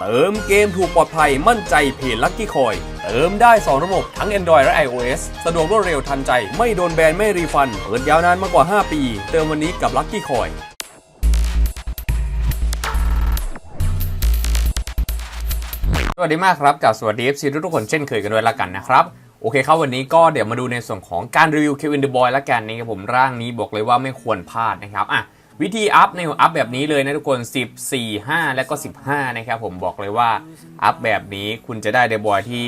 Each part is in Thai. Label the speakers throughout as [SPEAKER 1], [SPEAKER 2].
[SPEAKER 1] เติมเกมถูกปลอดภัยมั่นใจเพจลั c กี้คอย เติมได้ 2 ระบบทั้ง Android และ iOS สะดวกรวดเร็วทันใจ ไม่โดนแบน ไม่รีฟัน เปิดยาวนานมากกว่า 5 ปี เติมวันนี้กับลั c กี้คอยสวัสดีมากครับกับสวัสดี FC ทุกๆคนเช่นเคยกันด้วยละกันนะครับโอเคครับวันนี้ก็เดี๋ยวมาดูในส่วนของการรีวิว Kevin De Boy ละกันนะครับผมร่างนี้บอกเลยว่าไม่ควรพลาดนะครับอะ วิธีอัพในอัพแบบนี้เลยนะทุกคน 14 5 และก็ 15 นะครับผมบอกเลยว่าอัพแบบนี้คุณจะได้เดบอยที่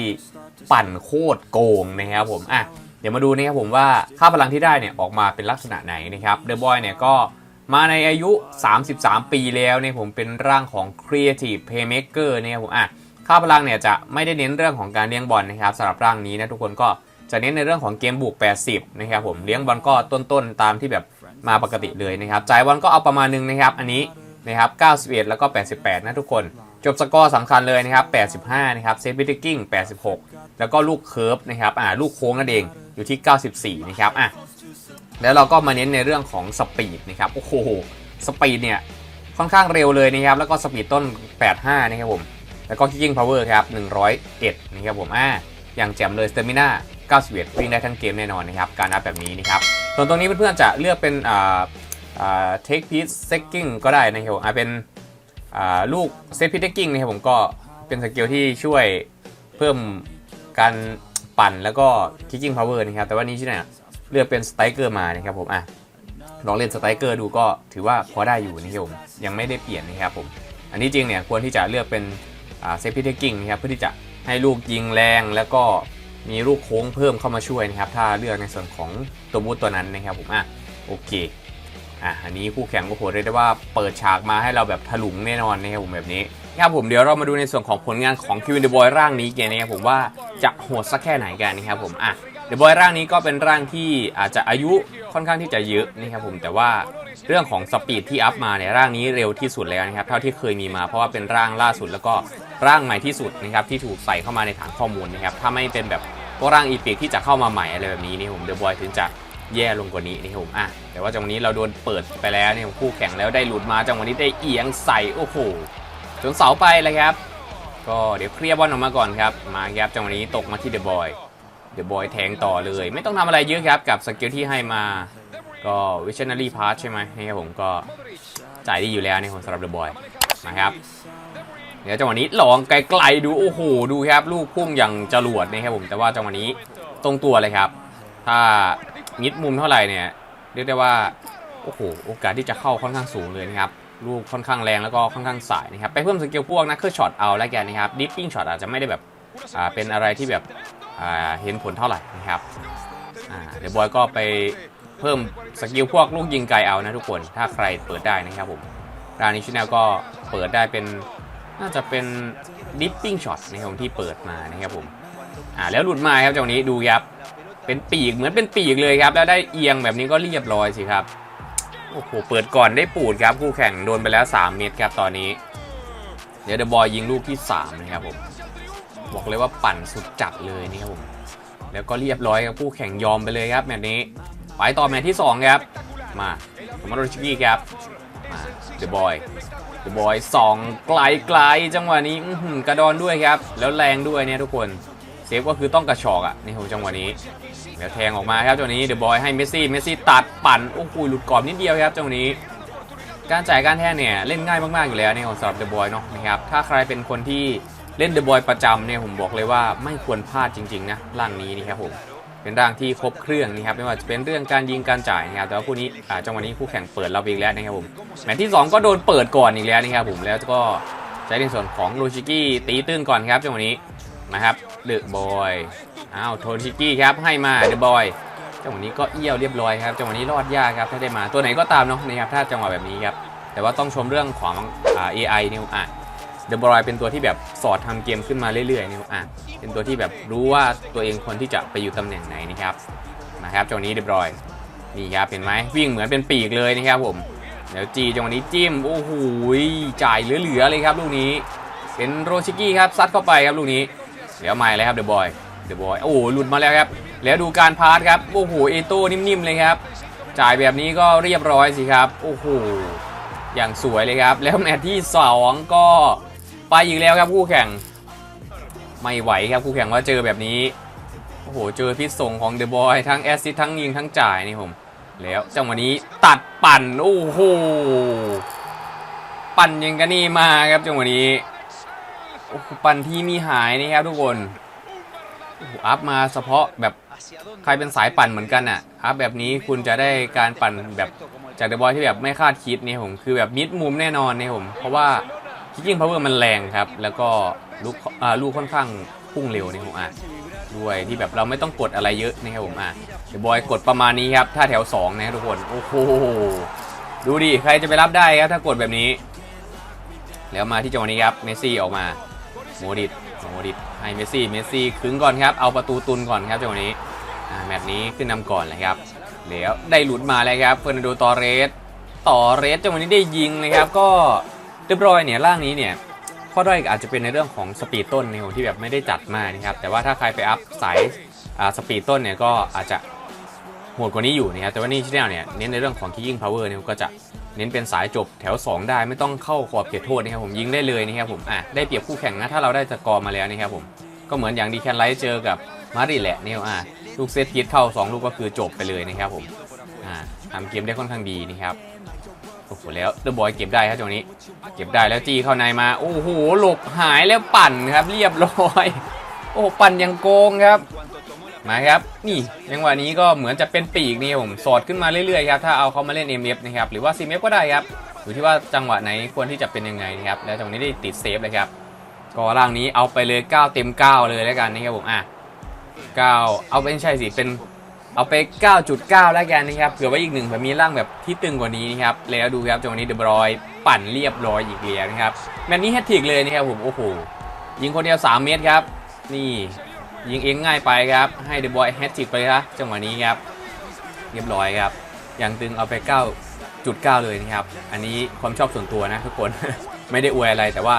[SPEAKER 1] ปั่นโคตรโกงนะครับผมอะเดี๋ยวมาดูนะครับผมว่าค่าพลังที่ได้เนี่ยออกมาเป็นลักษณะไหนนะครับเดบอยเนี่ยก็มาในอายุ 33 ปีแล้วเนี่ยผมเป็นร่างของ Creative Playmaker นะครับผมอะค่าพลังเนี่ยจะไม่ได้เน้นเรื่องของการเลี้ยงบอลนะครับสำหรับร่างนี้นะทุกคนก็จะเน้นในเรื่องของเกมบุก 80 นะครับผมเลี้ยงบอลก็ต้นๆตามที่แบบ มาปกติเลยนะครับจ่ายบอลก็เอาประมาณนึงนะครับ อันนี้นะครับ91 แล้วก็ 88 นะทุกคน จบสกอร์สำคัญเลยนะครับ 85 นะครับเซฟบิทกิ้ง 86 แล้วก็ลูกเคิร์ฟนะครับอ่าลูกโค้งนั่นเองอยู่ที่ 94 นะครับอะแล้วเราก็มาเน้นในเรื่องของสปีดนะครับ โอ้โห สปีดเนี่ยค่อนข้างเร็วเลยนะครับ แล้วก็สปีดต้น 85 นะครับผม แล้วก็ kicking power ครับ 101 นะครับผมอ่าอย่างแจ่มเลย stamina 91 วิ่งได้ทั้งเกมแน่นอนนะครับ การนับแบบนี้นะครับ ส่วนตรงนี้เพื่อนๆจะเลือกเป็นอ่าอ่า take piece secking ก็ได้นะครับผมอ่าเป็นอ่าลูก set piece taking นะครับผมก็เป็นสกิลที่ช่วยเพิ่มการปั่นแล้วก็ kicking power นะครับ แต่ว่านี้ที่เนี่ยเลือกเป็น striker มานะครับผมอะลองเล่นสไตรเกอร์ดูก็ถือว่าพอได้อยู่นะครับผมยังไม่ได้เปลี่ยนนะครับผม อันนี้จริงเนี่ยควรที่จะเลือกเป็นเซฟพิเทกิ้งนะครับเพื่อที่จะให้ลูกยิงแรงแล้วก็ มีลูกโค้งเพิ่มเข้ามาช่วยนะครับ ถ้าเลือกในส่วนของตัวบูตตัวนั้นนะครับผมอะโอเคอะอันนี้คู่แข่งก็โหเรียกได้ว่าเปิดฉากมาให้เราแบบถลุงแน่นอนนะครับผมแบบนี้ครับผมเดี๋ยวเรามาดูในส่วนของผลงานของคิวินเดบอยร่างนี้กันนะครับผมว่าจะโหดสักแค่ไหนกันนะครับผมอะเดบอยร่างนี้ก็เป็นร่างที่อาจจะอายุค่อนข้างที่จะเยอะนะครับผมแต่ว่าเรื่องของสปีดที่อัพมาเนี่ยร่างนี้เร็วที่สุดแล้วนะครับเท่าที่เคยมีมาเพราะว่าเป็นร่างล่าสุดแล้วก็ร่างใหม่ที่สุดนะครับที่ถูกใส่เข้ามาในฐานข้อมูลนะครับถ้าไม่เป็นแบบ พวกร่างอีพิกที่จะเข้ามาใหม่อะไรแบบนี้นี่ผมเดอะบอยถึงจะแย่ลงกว่านี้นี่ผมอะแต่ว่าจังหวะนี้เราโดนเปิดไปแล้วเนี่ยคู่แข่งแล้วได้หลุดมาจังหวะนี้ได้เอียงใส่โอ้โหจนเสาไปเลยครับ ก็เดี๋ยวเคลียร์บอลออกมาก่อนครับมาครับจังหวะนี้ตกมาที่เดอะบอยเดอะบอยแทงต่อเลย ไม่ต้องทำอะไรเยอะครับกับสกิลที่ให้มาก็ Visionary Pass ใช่ไหมนี่ครับผมก็จ่ายดีอยู่แล้วในของสำหรับเดอะบอยนะครับ เดี๋ยวจังหวะนี้ลองไกลๆดูโอ้โหดูครับ ลูกพุ่งอย่างจรวดนะครับผมแต่ว่าจังหวะนี้ตรงตัวเลยครับ ถ้ามิดมุมเท่าไหร่เนี่ยเรียกได้ว่าโอ้โหโอกาสที่จะเข้าค่อนข้างสูงเลยนะครับลูกค่อนข้างแรงแล้วก็ค่อนข้างสายนะครับไปเพิ่มสกิลพวกนักเคลื่อนช็อตเอาแล้วกันนะครับดิฟปิ้งช็อตอาจจะไม่ได้แบบอ่าเป็นอะไรที่แบบอ่าเห็นผลเท่าไหร่นะครับอ่าเดี๋ยวบอยก็ไปเพิ่มสกิลพวกลูกยิงไกลเอานะทุกคนถ้าใครเปิดได้นะครับผมร้านนี้ชแนลก็เปิดได้เป็น น่าจะเป็นดิปปิ้งช็อตนะครับที่เปิดมานะครับผมอ่าแล้วหลุดมาครับจังหวะนี้ดูครับเป็นปีกเหมือนเป็นปีกเลยครับ แล้วได้เอียงแบบนี้ก็เรียบร้อยสิครับโอ้โหเปิดก่อนได้ปูดครับคู่แข่งโดนไปแล้ว 3 เม็ดครับตอนนี้ เดี๋ยวเดอะบอยยิงลูกที่ 3 นะครับผม บอกเลยว่าปั่นสุดจัดเลยนี่ครับผม แล้วก็เรียบร้อยครับคู่แข่งยอมไปเลยครับแมตช์นี้ ไปต่อแมตช์ที่ 2 ครับ มาสมาโรชิกี้ครับมาเดอะบอย บอยสองไกลไกลๆจังหวะนี้กระดอนด้วยครับ แล้วแรงด้วยเนี่ยทุกคนเซฟก็คือต้องกระชอกอะนี่ผมจังหวะนี้แล้วแทงออกมาครับจังหวะนี้เดอะบอยให้เมสซี่เมสซี่ตัดปั่นโอ้โหหลุดกรอบนิดเดียวครับจังหวะนี้ การจ่ายการแทงเนี่ยเล่นง่ายมากๆอยู่แล้วในของสำหรับเดอะบอยเนาะนะครับถ้าใครเป็นคนที่เล่นเดอะบอยประจำเนี่ยผมบอกเลยว่าไม่ควรพลาดจริงๆนะร่างนี้นี่ครับผม เป็นร่างที่ครบเครื่องนะครับไม่ว่าจะเป็นเรื่องการยิงการจ่ายนะครับแต่ว่าคู่นี้จังหวะนี้คู่แข่งเปิดเราไปอีกแล้วนะครับผมแมตช์ที่ 2 ก็โดนเปิดก่อนอีกแล้วนะครับผมแล้วก็ใช้ในส่วนของโรชิกี้ตีตื้นก่อนครับจังหวะนี้นะครับเดอะบอยอ้าวโทชิกี้ครับให้มาเดอะบอยจังหวะนี้ก็เอี้ยวเรียบร้อยครับจังหวะนี้รอดยากครับถ้าได้มาตัวไหนก็ตามเนาะนะครับถ้าจังหวะแบบนี้ครับแต่ว่าต้องชมเรื่องของเอ่า AI นี่อะเดอะบอยเป็นตัวที่แบบสอดทำเกมขึ้นมาเรื่อยๆนี่อะ เป็นตัวที่แบบรู้ว่าตัวเองควรที่จะไปอยู่ตำแหน่งไหนนะครับนะครับจังหวะนี้เดอะบอยนี่ครับเห็นไหมวิ่งเหมือนเป็นปีกเลยนะครับผมแล้วจีจังหวะนี้จิ้มโอ้โหจ่ายเหลือๆเลยครับลูกนี้เป็นโรชิกี้ครับซัดเข้าไปครับลูกนี้เดี๋ยวมาเลยครับเดอะบอยเดอะบอยโอ้โหหลุดมาแล้วครับแล้วดูการพาสครับโอ้โหเอโต้นิ่มๆเลยครับจ่ายแบบนี้ก็เรียบร้อยสิครับโอ้โหอย่างสวยเลยครับ แล้วแมตช์ที่ 2 ก็ไปอีกแล้วครับคู่แข่ง ไม่ไหวครับคู่แข่งว่าเจอแบบนี้ โอ้โห เจอพิษส่งของเดอะบอยทั้งแอสซิสทั้งยิงทั้งจ่ายนี่ผม แล้วจังหวะนี้ตัดปั่น โอ้โห ปั่นยังกันนี่มาครับจังหวะนี้โอ้ปั่นที่มีหายนี่ครับทุกคนอัพมาเฉพาะแบบใครเป็นสายปั่นเหมือนกันอะอัพแบบนี้คุณจะได้การปั่นแบบจากเดอะบอยที่แบบไม่คาดคิดนี่ผมคือแบบมิดมุมแน่นอนนี่ผมเพราะว่าคิกกิ้งพาวเวอร์มันแรงครับ แล้วก็ ลูกอ่าลูกค่อนข้างพุ่งเร็วนี่ผมอะด้วยที่แบบเราไม่ต้องกดอะไรเยอะนะครับผมอะเดี๋ยวบอยกดประมาณนี้ครับถ้าแถว2นะทุกคนโอ้โหดูดิใครจะไปรับได้ครับถ้ากดแบบนี้ แล้วมาที่จังหวะนี้ครับเมสซี่ออกมาโมดิตโมดิตให้เมสซี่เมสซี่ขึงก่อนครับเอาประตูตุนก่อนครับจังหวะนี้แมตช์นี้ขึ้นนำก่อนเลยครับแล้วได้หลุดมาเลยครับเฟอร์นันโดตอเรสต่อเรสจังหวะนี้ได้ยิงเลยครับก็เรียบร้อยเนี่ยร่างนี้เนี่ย ข้อด้อยอาจจะเป็นในเรื่องของสปีดต้นในของที่แบบไม่ได้จัดมากนะครับ แต่ว่าถ้าใครไปอัพสายอ่าสปีดต้นเนี่ยก็อาจจะโหดกว่านี้อยู่นะครับแต่ว่านี่ที่แนวเนี่ยเน้นในเรื่องของ kicking power เนี่ยก็จะเน้นเป็นสายจบแถว 2 ได้ไม่ต้องเข้าขอบเขตโทษนะครับผมยิงได้เลยนะครับผมอะได้เปรียบคู่แข่งนะถ้าเราได้สกอร์มาแล้วนะครับผมก็เหมือนอย่างดีแคนไลท์เจอกับมาริแหละเนี่ยอะลูกเซตพีทเข้า 2 ลูกก็คือจบไปเลยนะครับผมอ่าทำเกมได้ค่อนข้างดีนะครับ โอ้โหแล้วเดอะบอยเก็บได้ครับจังหวะนี้ เก็บได้แล้วจี้เข้าในมา โอ้โหหลบหายแล้วปั่นครับ เรียบร้อย โอ้ปั่นยังโกงครับ มาครับ นี่ยังหวะนี้ก็เหมือนจะเป็นปีกนี่ผมสอดขึ้นมาเรื่อยๆครับถ้าเอาเขามาเล่น MF นะครับหรือว่า CMF ก็ได้ครับอยู่ที่ว่าจังหวะไหนควรที่จะเป็นยังไงนะครับแล้วจังหวะนี้ได้ติดเซฟเลยครับก็ร่างนี้เอาไปเลย 9 เต็ม 9 เลยแล้วกันนะครับผมอะ9เอาไปไม่ใช่สิเป็น เอาไป 9.9 แล้วกันนะครับเผื่อไว้อีกหนึ่งแบบมีร่างแบบที่ตึงกว่านี้นะครับแล้วดูครับจังหวะนี้เดบรอยปั่นเรียบร้อยอีกแล้วนะครับแมตช์นี้แฮตทริกเลยนะครับผมโอ้โหยิงคนเดียว 3 เมตรครับ นี่ยิงเองง่ายไปครับให้เดบอยแฮตทริกไปครับจังหวะนี้ครับเรียบร้อยครับอย่างตึงเอาไป 9.9 เลยนะครับอันนี้ความชอบส่วนตัวนะทุกคนไม่ได้อวยอะไรแต่ว่า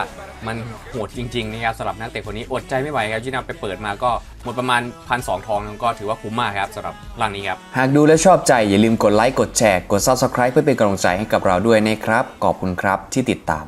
[SPEAKER 1] มันโหดจริงๆนะครับสำหรับนักเตะคนนี้อดใจไม่ไหวครับที่นำไปเปิดมาก็หมดประมาณพันสองทองก็ถือว่าคุ้มมากครับสำหรับร่างนี้ครับ
[SPEAKER 2] หากดูและชอบใจอย่าลืมกดไลค์กดแชร์กด Subscribe เพื่อเป็นกำลังใจให้กับเราด้วยนะครับ ขอบคุณครับที่ติดตาม